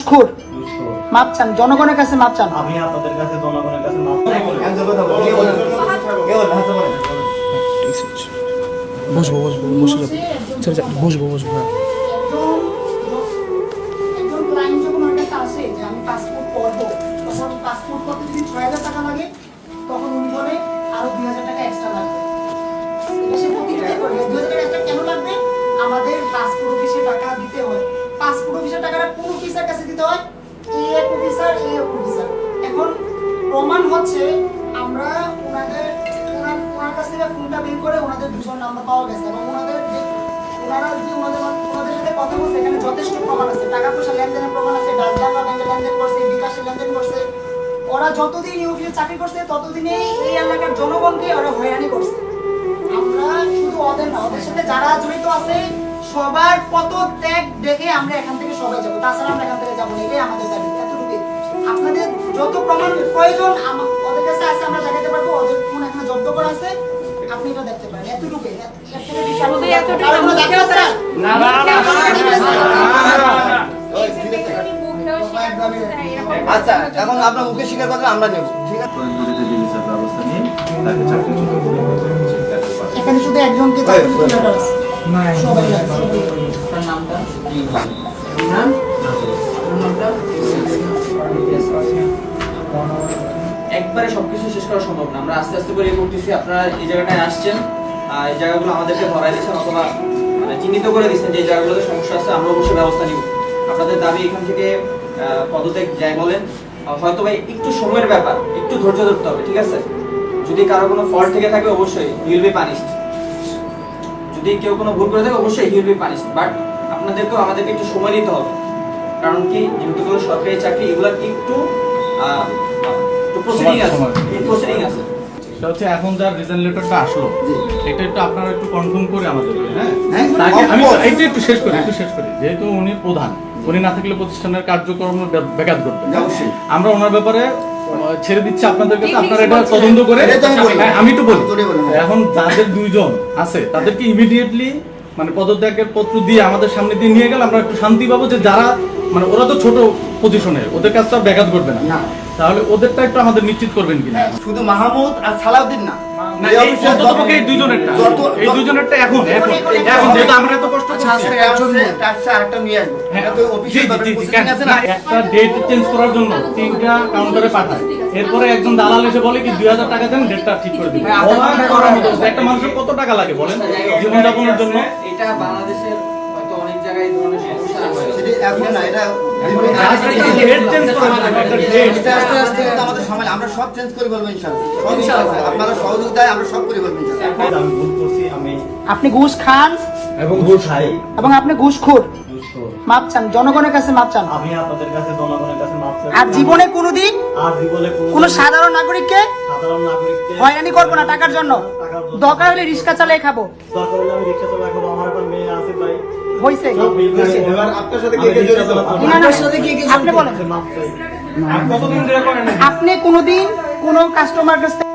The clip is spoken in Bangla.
খুর মাপ চান জনগণের কাছে মাপ চান। আমি আপনাদের কাছে জনগণের কাছে মাপ চাই। বসবো বসবো বসে যাব চল যা, বসবো বসবো হ্যাঁ। পাসপোর্ট অফিসার কাছে দিতে হয় এ এক অফিসার, এ এক অফিসার। এখন প্রমাণ হচ্ছে আমরা ওনাদের ওনার কাছ থেকে ফোনটা বের করে ওনাদের দুজন নাম্বার পাওয়া গেছে এবং ওনাদের যে, ওনারা যে ওনাদের ওনাদের সাথে কথা বলছে, এখানে যথেষ্ট প্রমাণ আছে। টাকা পয়সা লেনদেনের প্রমাণ আছে ডাকবাংলা ব্যাংকে লেনদেন করছে বিকাশে লেনদেন করছে। ওরা যতদিন এই অফিসে চাকরি করছে ততদিনেই এই এলাকার জনগণকে ওরা হয়রানি করছে। আমরা শুধু ওদের না, ওদের সাথে যারা জড়িত আছে সবার পদত্যাগ দেখে আমরা এখান থেকে সবাই যাব তাছাড়া আমরা এখান থেকে যাব না এটাই আমাদের দাবি আপনাদের যত প্রমাণ প্রয়োজন আমা- ওদের কাছে আছে আমরা দেখাতে পারব ওদের ফোন এখানে জব্দ করা আছে আপনি এটা দেখতে পারেন এতটুকু? আচ্ছা এখন আপনার মুখে স্বীকার করলে আমরা নেব ঠিক আছে ব্যবস্থা নিয়ে তাকে চাকরি এখানে শুধু একজনকে চাকরি করতে হবে সবাই যাবে, নামটা? নাম? নামটা? একবারে সবকিছু শেষ করা সম্ভব না। আমরা আস্তে আস্তে করে এ করতেছি আপনারা এই জায়গাটায় আসছেন। এই জায়গাগুলো আমাদেরকে ধরাই দিচ্ছেন অথবা মানে চিহ্নিত করে দিচ্ছেন যে জায়গাগুলোতে সমস্যা আছে আমরা অবশ্যই ব্যবস্থা নিব। আপনাদের দাবি এখান থেকে আহ, পদত্যাগ যাই বলেন। হয়তো বা একটু সময়ের ব্যাপার একটু ধৈর্য ধরতে হবে ঠিক আছে? যদি কারও কোনো ফল্ট থেকে থাকে অবশ্যই উইল বি পানিশড যদি কেউ কোনো ভুল করে থাকে অবশ্যই he will be punished but আপনাদেরকেও আমাদেরকে একটু সময় দিতে হবে। কারণ কি যেহেতু কোনো সরকারি চাকরি এগুলা একটু একটু প্রসিডিং আছে। প্রসিডিং আছে। হচ্ছে এখন যার রিজাইন লেটারটা আসলো এটা একটু আপনারা একটু কনফার্ম করে হ্যাঁ? হ্যাঁ, তাকে আমি of একটু শেষ করি একটু শেষ করি। যেহেতু উনি প্রধান উনি না থাকলে প্রতিষ্ঠানের কার্যক্রম ব্য- ব্যাঘাত ঘটবে। আমরা ওনার ব্যাপারে ছেড়ে দিচ্ছি আপনাদের কাছে আপনারা এটা তদন্ত করে আমি তো। হ্যাঁ, একটু বলি আমি তোরে বলি। এখন যাদের দুইজন আছে তাদেরকে ইমিডিয়েটলি মানে পদত্যাগের পত্র দিয়ে আমাদের সামনে দিয়ে নিয়ে গেলে আমরা একটু শান্তি পাবো যে যারা মানে ওরা তো ছোট পজিশনের ওদের কাজটা ব্যাঘাত করবে না না। তাহলে ওদেরটা একটু আমাদের নিশ্চিত করবেন কিনা শুধু মাহমুদ আর সালাউদ্দিন না আচ্ছা, এরপরে একজন দালাল এসে বলে কি দুই হাজার টাকা দেন ডেটটা ঠিক করে দিবে অবাক আপনার করার মতো। একটা মানুষের কত টাকা লাগে বলেন? জীবনযাপনের জন্য। এটা বাংলাদেশের জায়গায় এই ধরনের সমস্যা আছে। এখন না এটা চেঞ্জ করার জন্য একটা ডেট এটা আস্তে আস্তে কিন্তু আমাদের সময় আমরা সব চেঞ্জ করে বলব ইনশাআল্লাহ। আপনারা সহযোগিতায় আমরা সব করে বলব আপনি ঘুষ খান এবং ঘুষ খাই। এবং আপনি ঘুষ খুর মাপ চান জনগণের কাছে মাপ চান। আমি আপনাদের কাছে জনগণের কাছে আর জীবনে কোনোদিন কোন কোনো কোনো সাধারণ নাগরিককে হয়রানি করব না টাকার জন্য। দরকার হলে রিক্সা চালিয়ে খাব। হয়েছে আপনি বলেন। মাপ চাই। কতদিন ধরে করেন? আপনি কোনোদিন কোনো কাস্টমার কাছ থেকে